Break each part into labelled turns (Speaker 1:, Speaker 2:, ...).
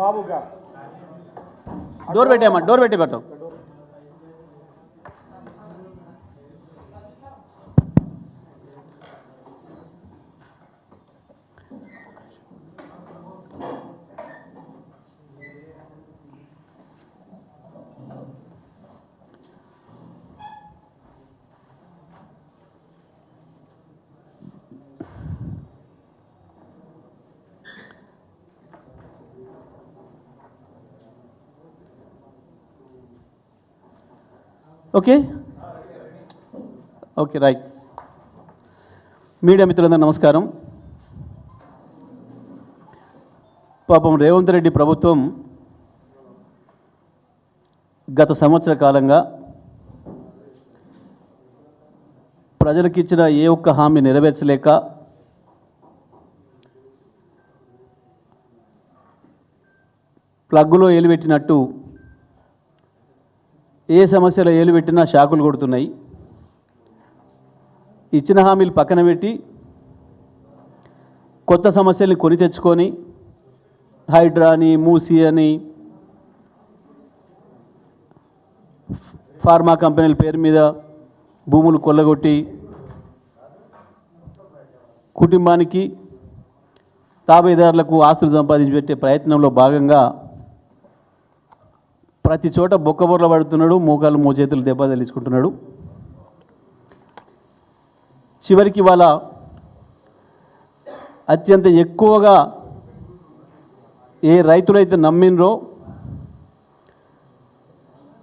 Speaker 1: బాబు గారు
Speaker 2: door పెట్టామా door పెట్టి పెట్టాం. ఓకే? Okay right. మీడియా మిత్రులందరూ నమస్కారం. పాపం రేవంత్ రెడ్డి ప్రభుత్వం గత సంవత్సర కాలంగా ప్రజలకు ఇచ్చిన ఏ ఒక్క హామీ నెరవేర్చలేక ప్లగ్గులో ఏలిపెట్టినట్టు ఏ సమస్యలో ఏలు పెట్టినా షాకులు కొడుతున్నాయి. ఇచ్చిన హామీలు పక్కన పెట్టి కొత్త సమస్యల్ని కొని తెచ్చుకొని హైడ్రా అని మూసి అని ఫార్మా కంపెనీల పేరు మీద భూములు కొల్లగొట్టి కుటుంబానికి తాబేదారులకు ఆస్తులు సంపాదించి పెట్టే ప్రయత్నంలో భాగంగా ప్రతి చోట బొక్కబొర్ల పడుతున్నాడు మోకాలు మోచేతులు దెబ్బ తగిలించుకుంటున్నాడు. చివరికి వాళ్ళ అత్యంత ఎక్కువగా ఏ రైతులైతే నమ్మినరో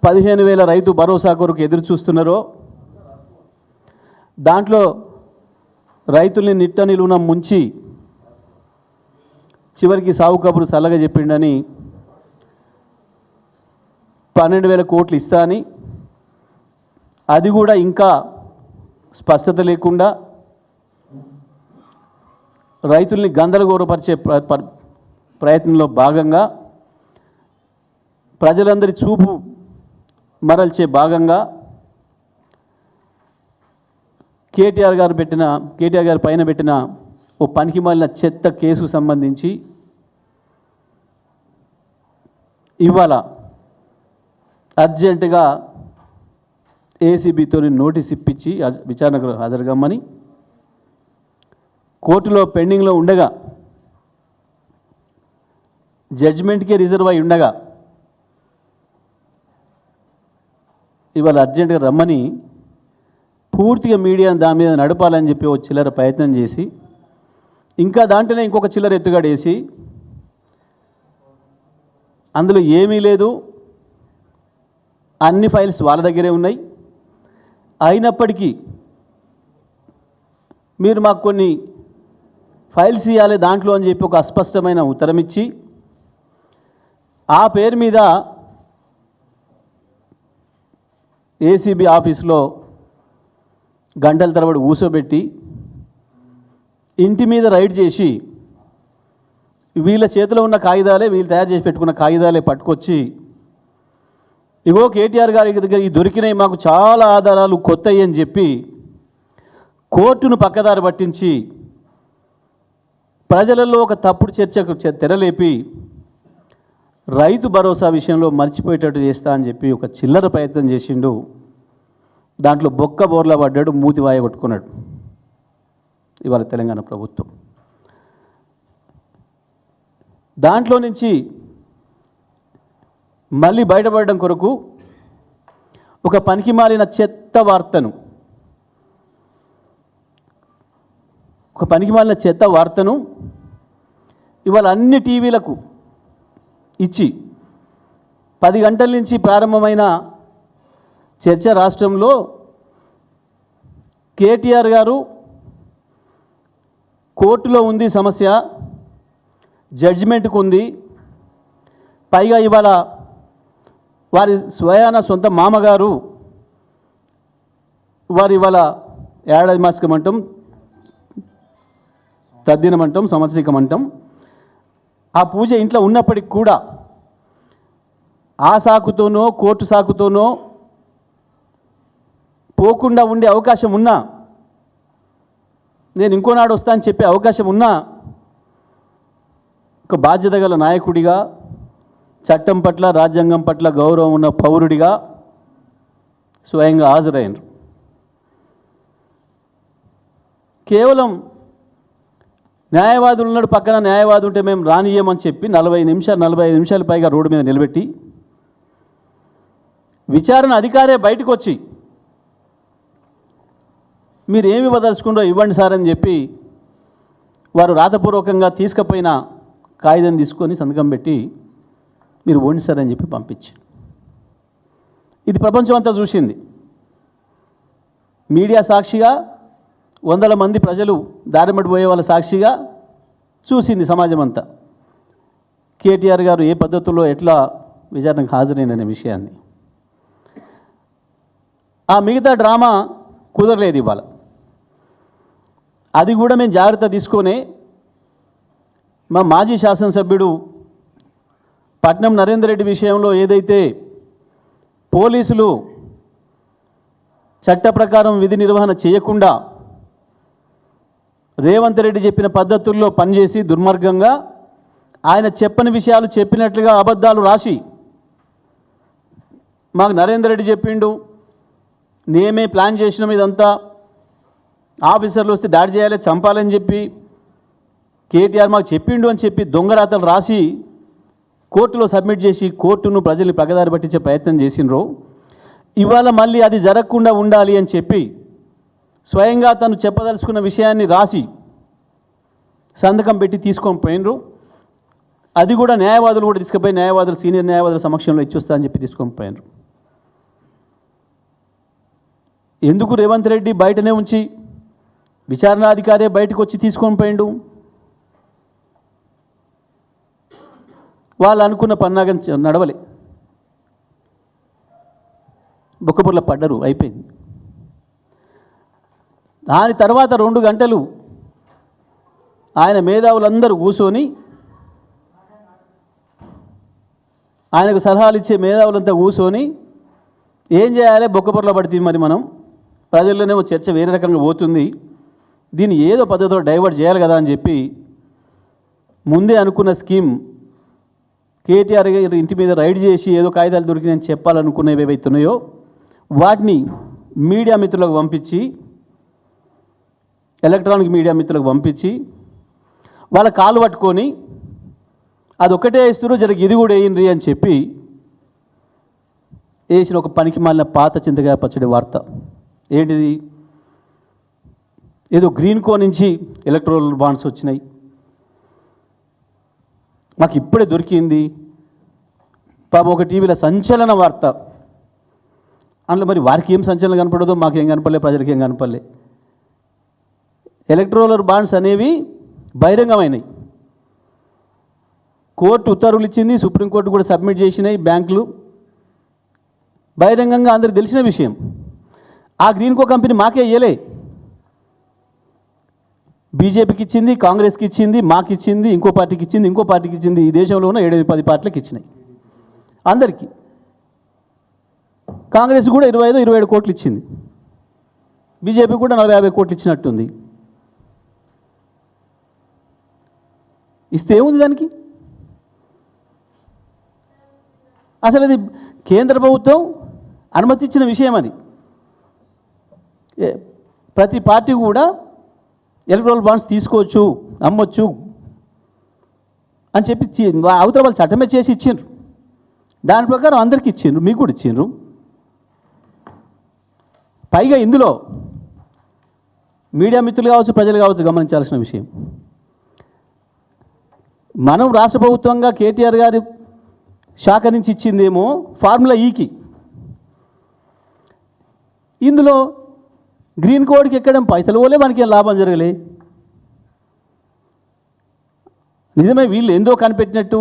Speaker 2: పదిహేను వేల రైతు భరోసా కొరకు ఎదురు చూస్తున్నారో దాంట్లో రైతుల్ని నిట్ట నిలువున ముంచి చివరికి సాగు కబురు చల్లగా చెప్పిండని పన్నెండు వేల కోట్లు ఇస్తా అని. అది కూడా ఇంకా స్పష్టత లేకుండా రైతుల్ని గందరగోరపరిచే ప్ర ప్రయత్నంలో భాగంగా ప్రజలందరి చూపు మరల్చే భాగంగా కేటీఆర్ గారు పెట్టిన కేటీఆర్ గారి పైన పెట్టిన ఓ పనికి మాలిన చెత్త కేసుకు సంబంధించి ఇవాళ అర్జెంటుగా ఏసీబీతో నోటీస్ ఇప్పించి విచారణకు హాజరుగమ్మని కోర్టులో పెండింగ్లో ఉండగా జడ్జిమెంట్కే రిజర్వ్ అయి ఉండగా ఇవాళ అర్జెంటుగా రమ్మని పూర్తిగా మీడియా దాని మీద నడపాలని చెప్పి ఒక చిల్లర ప్రయత్నం చేసి ఇంకా దాంట్లోనే ఇంకొక చిల్లర ఎత్తుగాడేసి అందులో ఏమీ లేదు అన్ని ఫైల్స్ వాళ్ళ దగ్గరే ఉన్నాయి. అయినప్పటికీ మీరు మాకు కొన్ని ఫైల్స్ ఇవ్వాలి దాంట్లో అని చెప్పి ఒక అస్పష్టమైన ఉత్తరం ఇచ్చి ఆ పేరు మీద ఏసీబీ ఆఫీస్లో గంటల తరబడి ఊసోబెట్టి ఇంటి మీద రైడ్ చేసి వీళ్ళ చేతిలో ఉన్న కాగితాలే వీళ్ళు తయారు చేసి పెట్టుకున్న కాగితాలే పట్టుకొచ్చి ఇగో కేటీఆర్ గారి దగ్గర ఈ దొరికినాయి మాకు చాలా ఆధారాలు కొత్తవి అని చెప్పి కోర్టును పక్కదారి పట్టించి ప్రజలలో ఒక తప్పుడు చర్చకు తెరలేపి రైతు భరోసా విషయంలో మర్చిపోయేటట్టు చేస్తా అని చెప్పి ఒక చిల్లర ప్రయత్నం చేసిండు. దాంట్లో బొక్క బోర్ల పడ్డాడు మూతి వాయ కొట్టుకున్నాడు. ఇవాళ తెలంగాణ ప్రభుత్వం. దాంట్లో నుంచి మళ్ళీ బయటపడడం కొరకు ఒక పనికి మాలిన చెత్త వార్తను ఒక పనికి మాలిన చెత్త వార్తను ఇవాళ అన్ని టీవీలకు ఇచ్చి పది గంటల నుంచి ప్రారంభమైన చర్చ రాష్ట్రంలో కేటీఆర్ గారు కోర్టులో ఉంది సమస్య జడ్జిమెంట్కు ఉంది. పైగా ఇవాళ వారి స్వయాన సొంత మామగారు వారి ఇవాళ ఏడాది మాసికం అంటాం తద్దినం అంటాం సంవత్సరికం అంటాం. ఆ పూజ ఇంట్లో ఉన్నప్పటికి కూడా ఆ సాకుతోనో కోర్టు సాకుతోనో పోకుండా ఉండే అవకాశం ఉన్నా నేను ఇంకోనాడు వస్తా అని చెప్పే అవకాశం ఉన్నా ఒక బాధ్యత గల నాయకుడిగా చట్టం పట్ల రాజ్యాంగం పట్ల గౌరవం ఉన్న పౌరుడిగా స్వయంగా హాజరైనరు కేవలం న్యాయవాదులు ఉన్నాడు పక్కన న్యాయవాది ఉంటే మేము రానియమని చెప్పి నలభై నిమిషాలు నలభై ఐదు నిమిషాల పైగా రోడ్డు మీద నిలబెట్టి విచారణ అధికారే బయటకు వచ్చి మీరు ఏమి ఇవ్వదలుచుకుండో ఇవ్వండి సార్ అని చెప్పి వారు రాతపూర్వకంగా తీసుకుపోయిన కాగితం తీసుకొని సంతకం పెట్టి మీరు ఓండి సార్ అని చెప్పి పంపించి. ఇది ప్రపంచం అంతా చూసింది. మీడియా సాక్షిగా వందల మంది ప్రజలు దారిమడి పోయే వాళ్ళ సాక్షిగా చూసింది సమాజం అంతా కేటీఆర్ గారు ఏ పద్ధతుల్లో ఎట్లా విచారణకు హాజరైననే విషయాన్ని. ఆ మిగతా డ్రామా కుదరలేదు ఇవాళ. అది కూడా మేము జాగ్రత్త తీసుకొని మా మాజీ శాసనసభ్యుడు పట్నం నరేందర్ రెడ్డి విషయంలో ఏదైతే పోలీసులు చట్ట ప్రకారం విధి నిర్వహణ చేయకుండా రేవంత్ రెడ్డి చెప్పిన పద్ధతుల్లో పనిచేసి దుర్మార్గంగా ఆయన చెప్పని విషయాలు చెప్పినట్లుగా అబద్ధాలు రాసి మాకు నరేందర్ రెడ్డి చెప్పిండు. నేమే ప్లాన్ చేసినాం ఇదంతా. ఆఫీసర్లు వస్తే దాడి చేయాలి చంపాలని చెప్పి కేటీఆర్ మాకు చెప్పిండు అని చెప్పి దొంగరాతలు రాసి కోర్టులో సబ్మిట్ చేసి కోర్టును ప్రజల్ని పగదారి పట్టించే ప్రయత్నం చేసినరు ఇవాళ మళ్ళీ అది జరగకుండా ఉండాలి అని చెప్పి స్వయంగా తను చెప్పదలుచుకున్న విషయాన్ని రాసి సంతకం పెట్టి తీసుకొని పోయినరు అది కూడా న్యాయవాదులు కూడా తీసుకుపోయి న్యాయవాదులు సీనియర్ న్యాయవాదుల సమక్షంలో ఇచ్చొస్తా అని చెప్పి తీసుకొని పోయినరు ఎందుకు రేవంత్ రెడ్డి బయటనే ఉంచి విచారణాధికారే బయటకు వచ్చి తీసుకొని పోయిండు? వాళ్ళు అనుకున్న పన్నాగం నడవలే. బొక్కపుర్ల పడ్డరు అయిపోయింది. దాని తర్వాత రెండు గంటలు ఆయన మేధావులందరూ కూర్చొని ఆయనకు సలహాలు ఇచ్చే మేధావులంతా కూర్చొని ఏం చేయాలి? బొక్కపుర్ల పడుతుంది మరి మనం? ప్రజల్లోనేమో చర్చ వేరే రకంగా పోతుంది. దీన్ని ఏదో పద్ధతిలో డైవర్ట్ చేయాలి కదా అని చెప్పి ముందే అనుకున్న స్కీమ్ కేటీఆర్ గారి ఇంటి మీద రైడ్ చేసి ఏదో కాగితాలు దొరికినాయని చెప్పాలనుకునేవి ఏవైతే ఉన్నాయో వాటిని మీడియా మిత్రులకు పంపించి ఎలక్ట్రానిక్ మీడియా మిత్రులకు పంపించి వాళ్ళ కాలు పట్టుకొని అది ఒకటే వేస్తున్నారు జరిగి ఇది కూడా వేయండి అని చెప్పి వేసిన ఒక పనికి మాలిన పాత చింతకాయ పచ్చడి వార్త. ఏంటిది? ఏదో గ్రీన్ కో నుంచి ఎలక్ట్రోల్ బాండ్స్ వచ్చినాయి. మాకు ఇప్పుడే దొరికింది. పాపం ఒక టీవీలో సంచలన వార్త. అందులో మరి వారికి ఏం సంచలనం కనపడదో మాకు ఏం కనపడలే ప్రజలకి ఏం కనపడలే. ఎలక్ట్రోలర్ బాండ్స్ అనేవి బహిరంగమైనవి కోర్టు ఉత్తర్వులు ఇచ్చింది సుప్రీంకోర్టు కూడా సబ్మిట్ చేసినాయి బ్యాంకులు. బహిరంగంగా అందరికి తెలిసిన విషయం. ఆ గ్రీన్కో కంపెనీ మాకే ఇయ్యలే. బీజేపీకి ఇచ్చింది కాంగ్రెస్కి ఇచ్చింది మాకు ఇచ్చింది ఇంకో పార్టీకి ఇచ్చింది ఇంకో పార్టీకి ఇచ్చింది ఈ దేశంలో ఉన్న ఏడైదు పది పార్టీలకు ఇచ్చినాయి. అందరికీ. కాంగ్రెస్ కూడా ఇరవై ఐదు ఇరవై ఏడు కోట్లు ఇచ్చింది. బీజేపీ కూడా నలభై యాభై కోట్లు ఇచ్చినట్టుంది. ఇస్తే ఏముంది దానికి? అసలు అది కేంద్ర ప్రభుత్వం అనుమతించిన విషయం అది. ప్రతి పార్టీ కూడా ఎలక్ట్రల్ బాండ్స్ తీసుకోవచ్చు అమ్మొచ్చు అని చెప్పి అవతల వాళ్ళు చట్టమే చేసి ఇచ్చిండ్రు. దాని ప్రకారం అందరికి ఇచ్చిండ్రు మీకు కూడా ఇచ్చిండ్రు. పైగా ఇందులో మీడియా మిత్రులు కావచ్చు ప్రజలు కావచ్చు గమనించాల్సిన విషయం. మనం రాష్ట్ర ప్రభుత్వంగా కేటీఆర్ గారి శాఖ నుంచి ఇచ్చిందేమో ఫార్ములా ఈకి. ఇందులో గ్రీన్ కోడ్కి ఎక్కడం? పైసలు పోలే మనకి లాభం జరగలే. నిజమే వీళ్ళు ఎందో కనిపెట్టినట్టు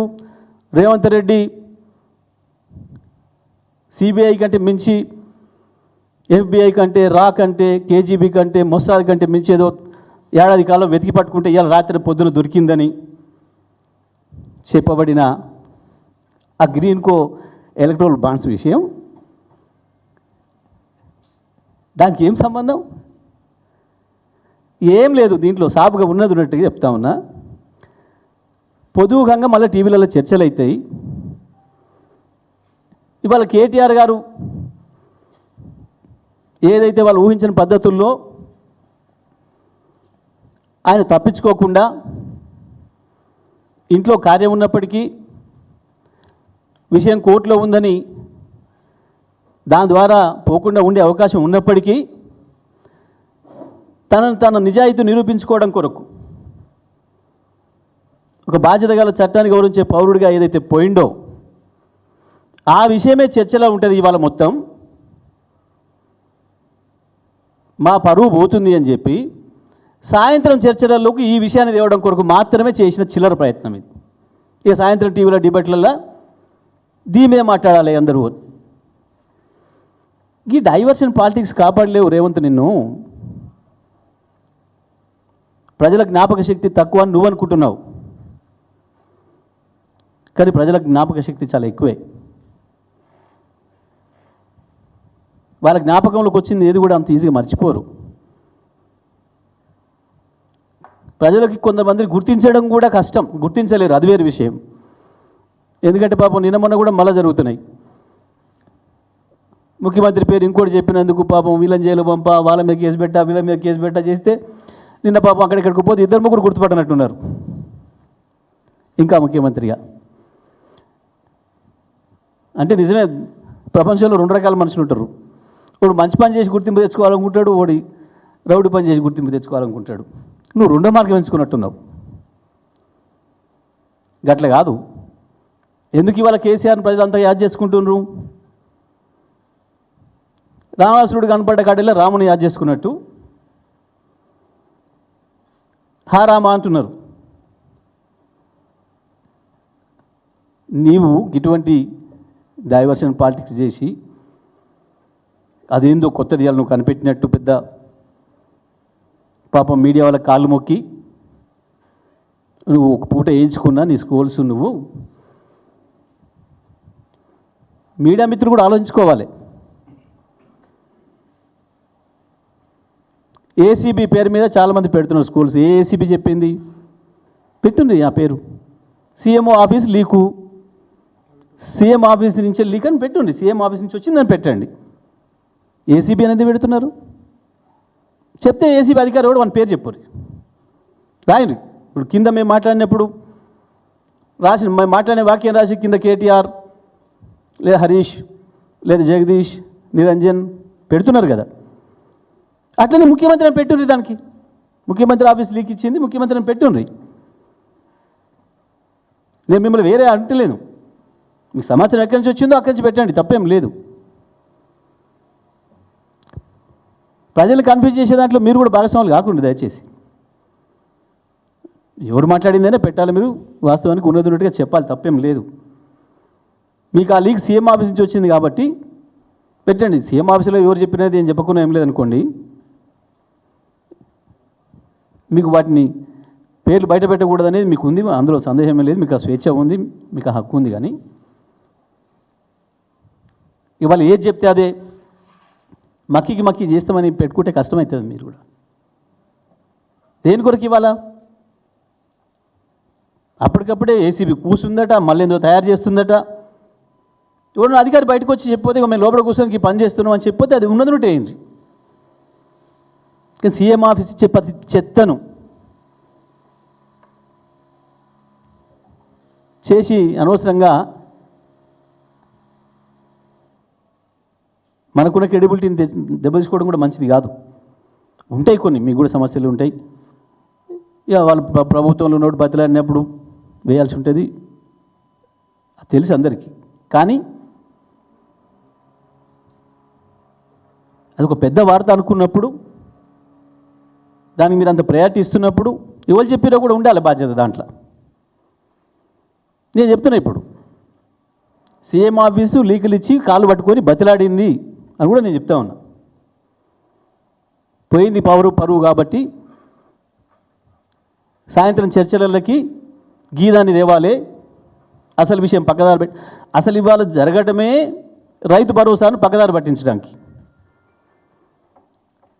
Speaker 2: రేవంత్ రెడ్డి సిబిఐ కంటే మించి ఎఫ్బిఐ కంటే రా కంటే కేజీబీ కంటే మొస్సాద్ కంటే మించి ఏదో ఏడాది కాలం వెతికి పట్టుకుంటే ఇవాళ రాత్రి పొద్దున దొరికిందని చెప్పబడిన ఆ గ్రీన్ కో ఎలక్ట్రోల్ బాండ్స్ విషయం దానికి ఏం సంబంధం? ఏం లేదు దీంట్లో సాపుగా ఉన్నది ఉన్నట్టుగా చెప్తా ఉన్నా. పొదువుకంగా మళ్ళీ టీవీలలో చర్చలు అవుతాయి ఇవాళ కేటీఆర్ గారు ఏదైతే వాళ్ళు ఊహించిన పద్ధతుల్లో ఆయన తప్పించుకోకుండా ఇంట్లో కార్యం ఉన్నప్పటికీ విషయం కోర్టులో ఉందని దాని ద్వారా పోకుండా ఉండే అవకాశం ఉన్నప్పటికీ తనను తన నిజాయితీ నిరూపించుకోవడం కొరకు ఒక బాధ్యత గల చట్టాన్ని గౌరవించే పౌరుడిగా ఏదైతే పోయిండో ఆ విషయమే చర్చలో ఉంటుంది ఇవాళ మొత్తం. మా పరువు పోతుంది అని చెప్పి సాయంత్రం చర్చలలోకి ఈ విషయాన్ని తేవడం కొరకు మాత్రమే చేసిన చిల్లర ప్రయత్నం ఇది. ఇక సాయంత్రం టీవీలో డిబేట్లలో దీని మీద మాట్లాడాలి అందరూ. ఈ డైవర్షన్ పాలిటిక్స్ కాపాడలేవు రేవంత్ నిన్ను. ప్రజల జ్ఞాపక శక్తి తక్కువ అని నువ్వు అనుకుంటున్నావు. కానీ ప్రజల జ్ఞాపక శక్తి చాలా ఎక్కువే. వాళ్ళ జ్ఞాపకంలోకి వచ్చింది ఏది కూడా అంత ఈజీగా మర్చిపోరు. ప్రజలకి కొంతమంది గుర్తించడం కూడా కష్టం. గుర్తించలేరు అది వేరు విషయం. ఎందుకంటే పాపం నిన్న మొన్న కూడా మళ్ళీ జరుగుతున్నాయి. ముఖ్యమంత్రి పేరు ఇంకోటి చెప్పినందుకు పాపం వీళ్ళని జైలు పంప వాళ్ళ మీద కేసు పెట్టా వీళ్ళ మీద కేసు పెట్టా చేస్తే నిన్న పాపం అక్కడిక్కడికి పోతే ఇద్దరు ముగ్గురు గుర్తుపట్టనట్టున్నారు. ఇంకా ముఖ్యమంత్రిగా. అంటే నిజమే ప్రపంచంలో రెండు రకాల మనుషులు ఉంటారు. వాడు మంచి పని చేసి గుర్తింపు తెచ్చుకోవాలనుకుంటాడు వాడి రౌడి పని చేసి గుర్తింపు తెచ్చుకోవాలనుకుంటాడు. నువ్వు రెండో మార్గం ఎంచుకున్నట్టున్నావు. గట్ల కాదు. ఎందుకు ఇవాళ కేసీఆర్ని ప్రజలంతా యాద్ చేసుకుంటున్నారు? రావణాసురుడు కనపడ్డ కాడిలో రాముని యాద్ చేసుకున్నట్టు. హా రామ అంటున్నారు. నీవు ఇటువంటి డైవర్షన్ పాలిటిక్స్ చేసి అదేందో కొత్తది ఇవాళ నువ్వు కనిపెట్టినట్టు పెద్ద పాపం మీడియా వాళ్ళ కాళ్ళు మొక్కి నువ్వు ఒక పూట వేయించుకున్నా నీ స్కూల్స్ నువ్వు. మీడియా మిత్రులు కూడా ఆలోచించుకోవాలి. ఏసీబీ పేరు మీద చాలామంది పెడుతున్నారు స్కూల్స్. ఏ ఏసీబీ చెప్పింది. పెట్టుంది ఆ పేరు. CMO office leak. CM office నుంచి లీక్ అని పెట్టండి సీఎం ఆఫీస్ నుంచి వచ్చిందని పెట్టండి. ఏసీబీ అనేది పెడుతున్నారు. చెప్తే ఏసీబీ అధికారి కూడా మన పేరు చెప్పరు. రాయండి. ఇప్పుడు కింద మేము మాట్లాడినప్పుడు రాసిన మేము మాట్లాడిన వాక్యం రాసి కింద కేటీఆర్ లేదా హరీష్ లేదా జగదీష్ నిరంజన్ పెడుతున్నారు కదా. అట్లనే ముఖ్యమంత్రిని పెట్టుండ్రి దానికి. ముఖ్యమంత్రి ఆఫీస్ లీక్ ఇచ్చింది ముఖ్యమంత్రిని పెట్టుండ్రి. నేను మిమ్మల్ని వేరే అంటలేను. మీకు సమాచారం ఎక్కడి నుంచి వచ్చిందో అక్కడి నుంచి పెట్టండి తప్పేం లేదు. ప్రజలు కన్ఫ్యూజ్ చేసే దాంట్లో మీరు కూడా భాగస్వాములు కాకుండా దయచేసి. ఎవరు మాట్లాడిందనే పెట్టాలి మీరు వాస్తవానికి ఉన్నది ఉన్నట్టుగా చెప్పాలి తప్పేం లేదు. మీకు ఆ లీక్ సీఎం ఆఫీస్ నుంచి వచ్చింది కాబట్టి పెట్టండి. సీఎం ఆఫీసులో ఎవరు చెప్పినది ఏం చెప్పకుండా ఏం లేదనుకోండి. మీకు వాటిని పేర్లు బయట పెట్టకూడదు అనేది మీకు ఉంది అందులో సందేహమే లేదు మీకు ఆ స్వేచ్ఛ ఉంది మీకు ఆ హక్కు ఉంది కానీ. ఇవాళ ఏది చెప్తే అదే. మక్కికి మక్కి చేస్తామని పెట్టుకుంటే కష్టమవుతుంది మీరు కూడా. దేని కొరకు ఇవాళ? అప్పటికప్పుడే ఏసీబీ కూర్చుందట మళ్ళీ ఏందో తయారు చేస్తుందట. ఎవరైనా అధికారి బయటకు వచ్చి చెప్పితే మేము లోపల కూర్చొని పని చేస్తున్నాం అని చెప్పితే అది ఉన్నది ఉంటే ఏంటి? ఇక సీఎం ఆఫీస్ ఇచ్చే ప్రతి చెత్తను చేసి అనవసరంగా మనకున్న క్రెడిబిలిటీని దెబ్బతీసుకోవడం కూడా మంచిది కాదు. ఉంటాయి కొన్ని మీకు కూడా సమస్యలు ఉంటాయి. ఇక వాళ్ళు ప్రభుత్వంలో నోటు బతిలాడినప్పుడు వేయాల్సి ఉంటుంది. అది తెలుసు అందరికీ. కానీ అది ఒక పెద్ద వార్త అనుకున్నప్పుడు దానికి మీరు అంత ప్రయారిటీ ఇస్తున్నప్పుడు ఎవరు చెప్పినా కూడా ఉండాలి బాధ్యత దాంట్లో. నేను చెప్తున్నా ఇప్పుడు. సీఎం ఆఫీసు లీకులు ఇచ్చి కాలు పట్టుకొని బతిలాడింది అని కూడా నేను చెప్తా ఉన్నా. పోయింది పవరు పరువు కాబట్టి సాయంత్రం చర్చలకి గీదాన్ని దేవాలే అసలు విషయం పక్కదారి పెట్టి అసలు ఇవాళ జరగటమే రైతు భరోసాను పక్కదారి పట్టించడానికి.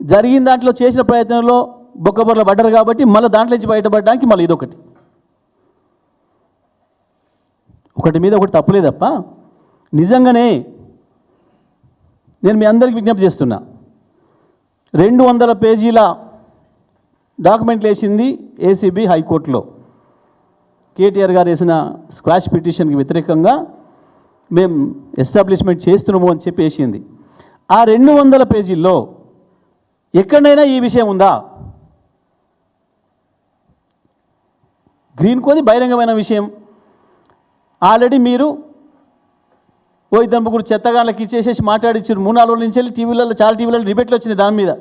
Speaker 2: జరిగిన దాంట్లో చేసిన ప్రయత్నంలో బొక్కబొర్ల పడ్డారు కాబట్టి మళ్ళీ దాంట్లోంచి బయటపడడానికి మళ్ళీ ఇదొకటి. ఒకటి మీద ఒకటి తప్పులేదప్ప నిజంగానే నేను మీ అందరికి విజ్ఞప్తి చేస్తున్నా. రెండు వందల పేజీల డాక్యుమెంట్లు వేసింది ఏసీబీ హైకోర్టులో. కేటీఆర్ గారు వేసిన స్క్వాష్ పిటిషన్కి వ్యతిరేకంగా మేము ఎస్టాబ్లిష్మెంట్ చేస్తున్నాము అని చెప్పి వేసింది. ఆ రెండు వందల పేజీల్లో ఎక్కడైనా ఈ విషయం ఉందా? గ్రీన్ కోది బహిరంగమైన విషయం. ఆల్రెడీ మీరు ఓ ఇద్దరు ముగ్గురు చెత్తగాళ్ళకి ఇచ్చేసేసి మాట్లాడిచ్చారు. మూడు నాలుగు రోజుల నుంచి వెళ్ళి టీవీలలో చాలా టీవీలలో డిబేట్లు వచ్చినాయి దాని మీద.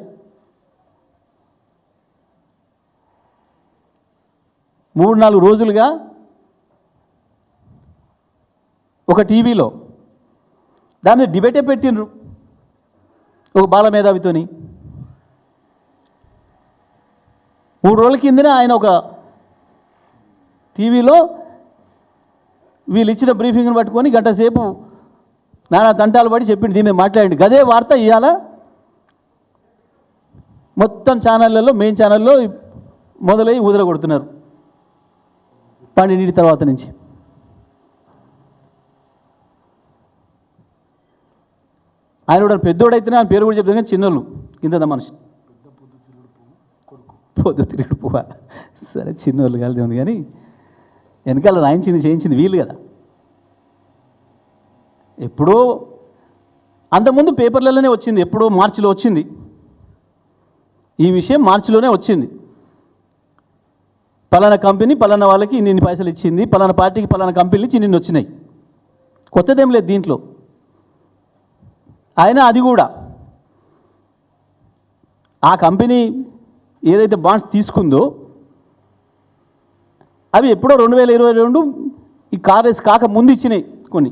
Speaker 2: మూడు నాలుగు రోజులుగా ఒక టీవీలో దాని మీద డిబేటే పెట్టిండ్రు. ఒక బాల మేధావితోని. మూడు రోజుల కిందనే ఆయన ఒక టీవీలో వీళ్ళు ఇచ్చిన బ్రీఫింగ్ని పట్టుకొని గంట సేపు నానా తంటాలు పడి చెప్పింది దీని మీద మాట్లాడండి. గదే వార్త ఇవాళ మొత్తం ఛానళ్ళల్లో మెయిన్ ఛానల్లో మొదలై ఊదర కొడుతున్నారు. పన్నెండింటి తర్వాత నుంచి. ఆయన కూడా పెద్దోడైతేనే ఆయన పేరు కూడా చెప్తాను కానీ చిన్నోళ్ళు ఇంత మనిషి. పొద్దు తిరుగుడు పువ్వ? సరే చిన్నోళ్ళు కలిది ఉంది కానీ వెనకాల రాయించింది చేయించింది వీలు కదా. ఎప్పుడో అంతకుముందు పేపర్లలోనే వచ్చింది ఎప్పుడో మార్చిలో వచ్చింది. ఈ విషయం మార్చిలోనే వచ్చింది. పలానా కంపెనీ పలానా వాళ్ళకి ఇన్ని పైసలు ఇచ్చింది పలానా పార్టీకి పలానా కంపెనీలు ఇచ్చి నిన్ను వచ్చినాయి. కొత్తదేం లేదు దీంట్లో. అయినా అది కూడా. ఆ కంపెనీ ఏదైతే బాండ్స్ తీసుకుందో అవి ఎప్పుడో రెండు వేల ఇరవై రెండు ఈ కార్ రేస్ కాక ముందు ఇచ్చినాయి కొన్ని.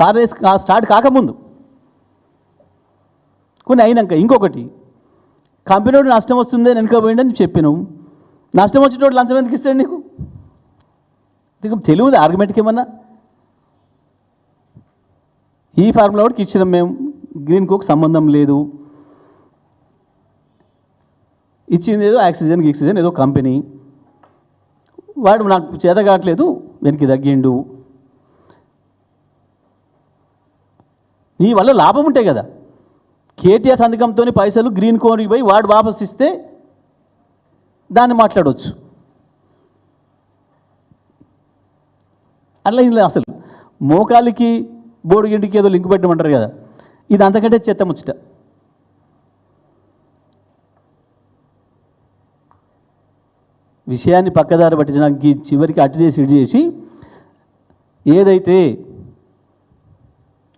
Speaker 2: కార్ రేస్ స్టార్ట్ కాకముందు కొన్ని అయినాక ఇంకొకటి కంపెనీ నష్టం వస్తుంది అని వెనక పోయిండని చెప్పినావు నష్టం వచ్చేటోడు లంచం ఎందుకు ఇస్తాడు నీకు? నీకు తెలియదు ఆర్గ్యుమెంట్కి ఏమన్నా? ఈ ఫార్ములా వాడికి ఇచ్చినాం మేము. గ్రీన్ కోక్ సంబంధం లేదు. ఇచ్చింది ఏదో ఆక్సిజన్ ఆక్సిజన్ ఏదో కంపెనీ. వాడు నాకు చేత కావట్లేదు వెనక్కి తగ్గిండు. నీ వల్ల లాభం ఉంటాయి కదా. కేటీఆర్ సంతకంతో పైసలు గ్రీన్ కోన్కి పోయి వాడు వాపస్ ఇస్తే దాన్ని మాట్లాడవచ్చు అట్లా ఇలా అసలు మోకాలికి బోడిగింటికి ఏదో లింక్ పెట్టమంటారు కదా. ఇది అంతకంటే చెత్త ముచ్చట. విషయాన్ని పక్కదారి పట్టించడానికి చివరికి అటు చేసి ఇటు చేసి ఏదైతే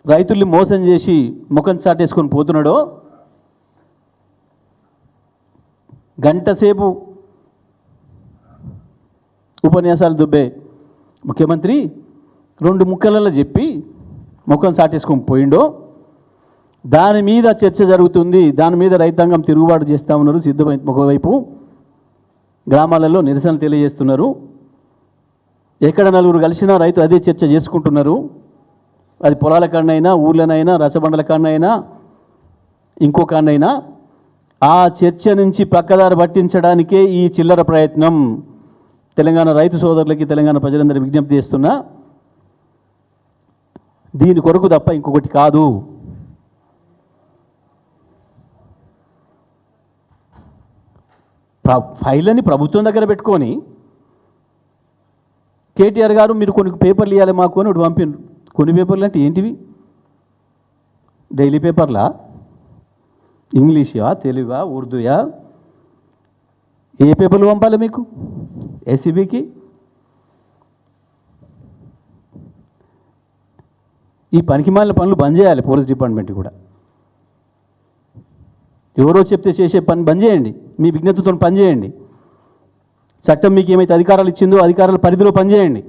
Speaker 2: రైతుల్ని మోసం చేసి ముఖం చాటేసుకొని పోతున్నాడో గంటసేపు ఉపన్యాసాలు దుబ్బే ముఖ్యమంత్రి రెండు ముక్కలలో చెప్పి ముఖం సాటేసుకొని పోయిండో దాని మీద చర్చ జరుగుతుంది దాని మీద రైతాంగం తిరుగుబాటు చేస్తూ ఉన్నారు సిద్ధమై ఒకవైపు గ్రామాలలో నిరసన తెలియజేస్తున్నారు. ఎక్కడ నలుగురు కలిసినా రైతు అదే చర్చ చేసుకుంటున్నారు. అది పొలాల కాడనైనా ఊర్లనైనా రసబండల కాడనైనా ఇంకో కాడనైనా ఆ చర్చ నుంచి పక్కదారి పట్టించడానికే ఈ చిల్లర ప్రయత్నం. తెలంగాణ రైతు సోదరులకి తెలంగాణ ప్రజలందరూ విజ్ఞప్తి చేస్తున్నా. దీని కొరకు తప్ప ఇంకొకటి కాదు. ప్ర ఫైళ్ళని ప్రభుత్వం దగ్గర పెట్టుకొని కేటీఆర్ గారు మీరు కొన్ని పేపర్లు ఇవ్వాలి మాకు అని ఒకటి పంపిండ్రు కొన్ని పేపర్లు అంటే ఏంటివి? డైలీ పేపర్లా? ఇంగ్లీషా తెలుగా ఉర్దూయా? ఏ పేపర్లు పంపాలి మీకు? ఎస్సీబీకి? ఈ పనికి మాలిన పనులు బంద్ చేయాలి పోలీస్ డిపార్ట్మెంట్ కూడా. ఎవరో చెప్తే చేసే పని బంద్ చేయండి. మీ విజ్ఞతతో పనిచేయండి చట్టం మీకు ఏమైతే అధికారాలు ఇచ్చిందో అధికారాల పరిధిలో పనిచేయండి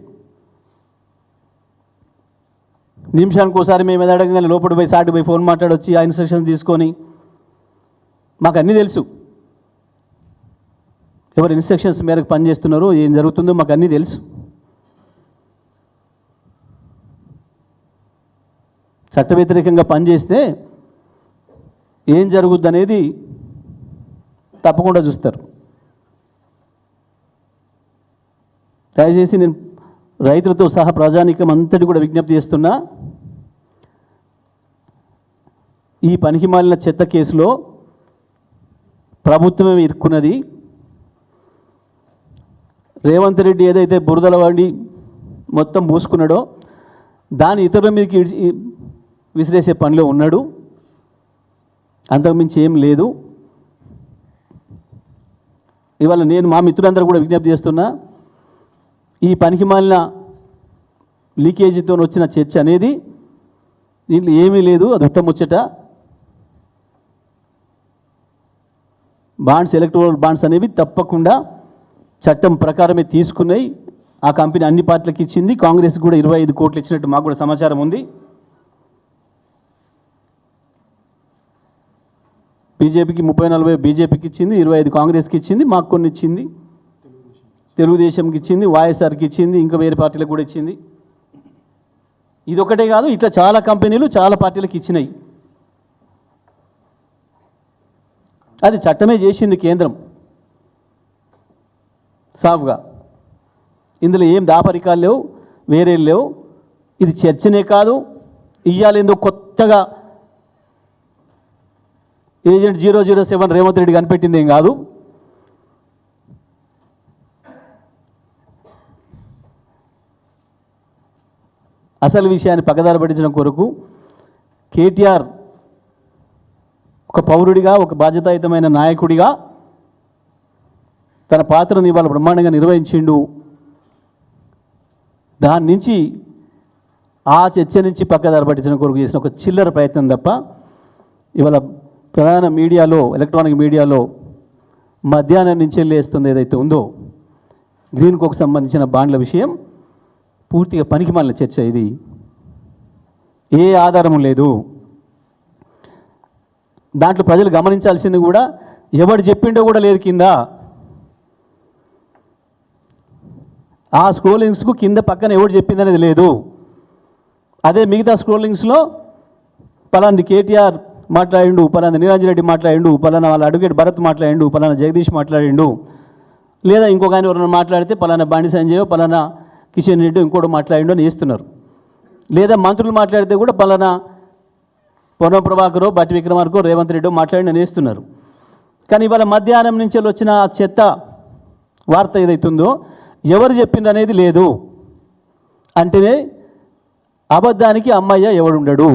Speaker 2: నిమిషానికి ఒకసారి మేము ఎదడగానే లోపల పోయి సాటి పోయి ఫోన్ మాట్లాడొచ్చి ఆ ఇన్స్ట్రక్షన్స్ తీసుకొని మాకు అన్నీ తెలుసు. ఎవరు ఇన్స్ట్రక్షన్స్ మేరకు పనిచేస్తున్నారో ఏం జరుగుతుందో మాకు అన్నీ తెలుసు. చట్ట వ్యతిరేకంగా పనిచేస్తే ఏం జరుగుద్ది అనేది తప్పకుండా చూస్తారు. దయచేసి నేను రైతులతో సహా ప్రజానికం అంతటి కూడా విజ్ఞప్తి చేస్తున్నా ఈ పనికి మాలిన చెత్త కేసులో ప్రభుత్వమే ఇరుక్కున్నది. రేవంత్ రెడ్డి ఏదైతే బురదల వాడి మొత్తం మూసుకున్నాడో దాని ఇతరుల మీదకి విసిరేసే పనిలో ఉన్నాడు. అంతకుమించి ఏం లేదు. ఇవాళ నేను మా మిత్రులందరూ కూడా విజ్ఞప్తి చేస్తున్నా ఈ పనికి మాలిన లీకేజీతో వచ్చిన చర్చ అనేది దీంట్లో ఏమీ లేదు అది ఉత్తమ ముచ్చట. బాండ్స్ ఎలక్ట్రోల్ బాండ్స్ అనేవి తప్పకుండా చట్టం ప్రకారమే తీసుకున్నాయి. ఆ కంపెనీ అన్ని పార్టీలకు ఇచ్చింది. కాంగ్రెస్ కూడా ఇరవై ఐదు కోట్లు ఇచ్చినట్టు మాకు కూడా సమాచారం ఉంది. బీజేపీకి ముప్పై నలభై బీజేపీకి ఇచ్చింది ఇరవై ఐదు కాంగ్రెస్కి ఇచ్చింది మాకు కొన్ని ఇచ్చింది. తెలుగుదేశంకి ఇచ్చింది వైఎస్ఆర్కి ఇచ్చింది ఇంకా వేరే పార్టీలకు కూడా ఇచ్చింది. ఇదొకటే కాదు ఇట్లా చాలా కంపెనీలు చాలా పార్టీలకు ఇచ్చినాయి. అది చట్టమే చేసింది కేంద్రం. సాఫ్గా. ఇందులో ఏం దాపరికాలు లేవు వేరే లేవు. ఇది చర్చనే కాదు. ఇయ్యాలేందో కొత్తగా agent zero zero seven Revanth Reddy కనిపెట్టింది ఏం కాదు. అసలు విషయాన్ని పక్కదారి పట్టించడం కొరకు కేటీఆర్ ఒక పౌరుడిగా ఒక బాధ్యతాయుతమైన నాయకుడిగా తన పాత్రను ఇవాళ బ్రహ్మాండంగా నిర్వహించిండు. దాని నుంచి ఆ చర్చ నుంచి పక్కదారి పట్టించడం కొరకు చేసిన ఒక చిల్లర ప్రయత్నం తప్ప ఇవాళ ప్రధాన మీడియాలో ఎలక్ట్రానిక్ మీడియాలో మధ్యాహ్నం నుంచి వెళ్ళేస్తుంది ఏదైతే ఉందో గ్రీన్ కోకు సంబంధించిన బాండ్ల విషయం పూర్తిగా పనికి మాలిన చర్చ ఇది. ఏ ఆధారం లేదు. దాంట్లో ప్రజలు గమనించాల్సింది కూడా ఎవడు చెప్పిండో కూడా లేదు కింద. ఆ స్క్రోలింగ్స్కు కింద పక్కన ఎవడు చెప్పింది అనేది లేదు. అదే మిగతా స్క్రోలింగ్స్లో పలాంది కేటీఆర్ మాట్లాడిండు పలానా నీరాజ్ రెడ్డి మాట్లాడిండు పలానా వాళ్ళ అడ్వకేట్ భరత్ మాట్లాడిండు పలానా జగదీష్ మాట్లాడిండు. లేదా ఇంకొక ఆయన ఎవరైనా మాట్లాడితే పలానా బండి సంజయ్ పలానా కిషన్ రెడ్డి ఇంకోటి మాట్లాడిండు అని వేస్తున్నారు. లేదా మంత్రులు మాట్లాడితే కూడా పలానా పొన్నం ప్రభాకరు బట్టి విక్రమార్కు రేవంత్ రెడ్డి మాట్లాడిన వేస్తున్నారు. కానీ ఇవాళ మధ్యాహ్నం నుంచి వచ్చిన ఆ చెత్త వార్త ఏదైతుందో ఎవరు చెప్పింది అనేది లేదు. అంటేనే అబద్ధానికి అమ్మయ్య ఎవడుండడు?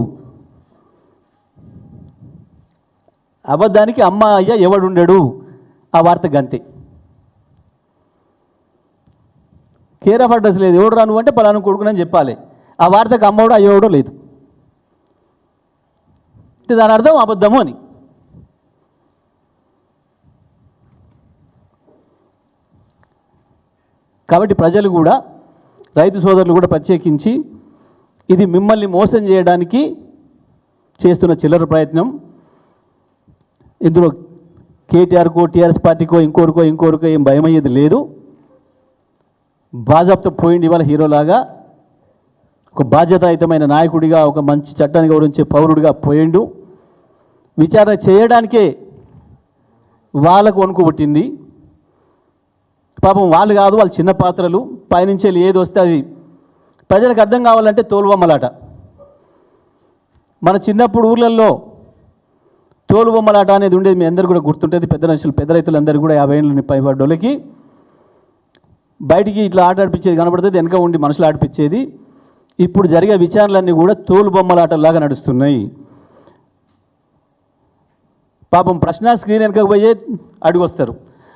Speaker 2: అబద్ధానికి అమ్మ అయ్య ఎవడుండడు? ఆ వార్త గంతే. కేర్ ఆఫ్ అడ్రస్ లేదు. ఎవడు రాను అంటే పలాను కొడుకునని చెప్పాలి. ఆ వార్తకు అమ్మోడు అయ్యోడో లేదు. అంటే దాని అర్థం అబద్ధము అని. కాబట్టి ప్రజలు కూడా రైతు సోదరులు కూడా ప్రత్యేకించి ఇది మిమ్మల్ని మోసం చేయడానికి చేస్తున్న చిల్లర ప్రయత్నం. ఇందులో కేటీఆర్కో టీఆర్ఎస్ పార్టీకో ఇంకోరికో ఇంకోరికో ఏం భయమయ్యేది లేదు. బాజాప్తో పోయింది ఇవాళ హీరోలాగా ఒక బాధ్యతాయుతమైన నాయకుడిగా ఒక మంచి చట్టాన్ని గౌరవించే పౌరుడిగా పోయిండు. విచారణ చేయడానికే వాళ్ళకు వణుకుబుట్టింది పాపం వాళ్ళు కాదు వాళ్ళు చిన్న పాత్రలు. పైనుంచి ఏది వస్తే అది ప్రజలకు అర్థం కావాలంటే తోలుబొమ్మలాట. మన చిన్నప్పుడు ఊర్లలో తోలు బొమ్మలాట అనేది ఉండేది మీ అందరు కూడా గుర్తుంటుంది. పెద్ద మనుషులు పెద్ద రైతులందరూ కూడా యాభై ఏళ్ళు పైబడ్డోళ్ళకి బయటికి ఇట్లా ఆట ఆడిపించేది కనబడుతుంది వెనక ఉండి మనుషులు ఆడిపించేది. ఇప్పుడు జరిగే విచారణలన్నీ కూడా తోలు బొమ్మలాటలాగా నడుస్తున్నాయి. పాపం ప్రశ్న స్క్రీన్ వెనకకు పోయే అడుగొస్తారు.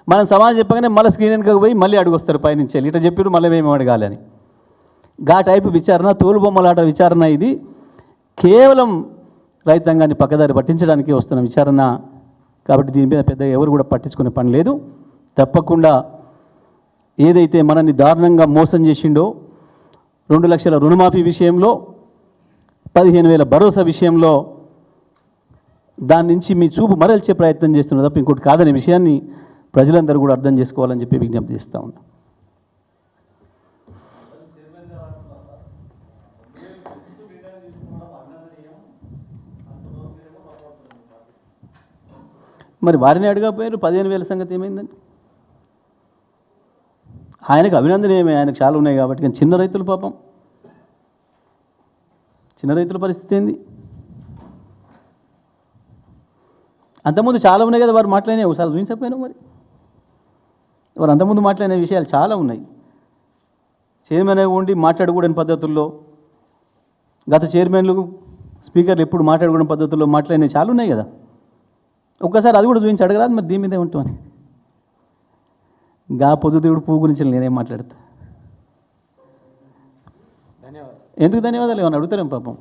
Speaker 2: మనం సమాజం చెప్పగానే మళ్ళీ స్క్రీన్ వెనకకు పోయి మళ్ళీ అడుగొస్తారు పైనుంచి వెళ్ళి. ఇట్లా చెప్పారు మళ్ళీ మేము అడగాలని గా టైపు విచారణ తోలు బొమ్మలాట విచారణ ఇది. కేవలం రైతాంగాన్ని పక్కదారి పట్టించడానికి వస్తున్న విచారణ కాబట్టి దీని మీద పెద్ద ఎవరు కూడా పట్టించుకునే పని లేదు. తప్పకుండా ఏదైతే మనల్ని దారుణంగా మోసం చేసిండో రెండు లక్షల రుణమాఫీ విషయంలో పదిహేను వేల భరోసా విషయంలో దాని నుంచి మీ చూపు మరల్చే ప్రయత్నం చేస్తున్న తప్ప ఇంకోటి కాదనే విషయాన్ని ప్రజలందరూ కూడా అర్థం చేసుకోవాలని చెప్పి విజ్ఞప్తి చేస్తూ ఉన్నాం. మరి వారిని అడగకపోయారు. పదిహేను వేల సంగతి ఏమైందండి? ఆయనకు అభినందన ఏమి? ఆయనకు చాలా ఉన్నాయి కాబట్టి కానీ చిన్న రైతులు పాపం. చిన్న రైతుల పరిస్థితి ఏంది? అంతకుముందు చాలా ఉన్నాయి కదా వారు మాట్లాడినాయి ఒకసారి చూపించకపోయినా మరి? వారు అంతకుముందు మాట్లాడిన విషయాలు చాలా ఉన్నాయి. చైర్మన్ అయి ఉండి మాట్లాడకూడని పద్ధతుల్లో గత చైర్మన్లు స్పీకర్లు ఎప్పుడు మాట్లాడకూడని పద్ధతుల్లో మాట్లాడినవి చాలా ఉన్నాయి కదా. ఒక్కసారి అది కూడా చూపించి అడగరాదు మరి దీని మీదే ఉంటుంది గా పొద్దుదేవుడు పువ్వు గురించి నేనేం మాట్లాడతా. ఎందుకు ధన్యవాదాలు ఏమన్నా అడుగుతారేం పాపం.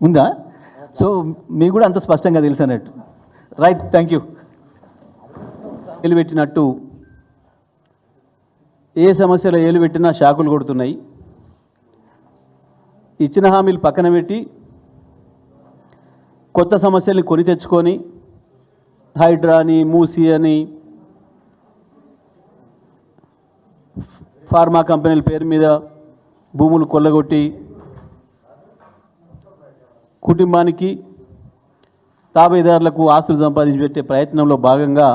Speaker 2: ఉందా? సో మీకు కూడా అంత స్పష్టంగా తెలుసు అన్నట్టు. Right thank you. ఏలుపెట్టినట్టు ఏ సమస్యలో ఏలు పెట్టినా షాకులు కొడుతున్నాయి. ఇచ్చిన హామీలు పక్కన పెట్టి కొత్త సమస్యల్ని కొని తెచ్చుకొని హైడ్రా అని మూసి అని ఫార్మా కంపెనీల పేరు మీద భూములు కొల్లగొట్టి కుటుంబానికి తాబేదారులకు ఆస్తులు సంపాదించి పెట్టే ప్రయత్నంలో భాగంగా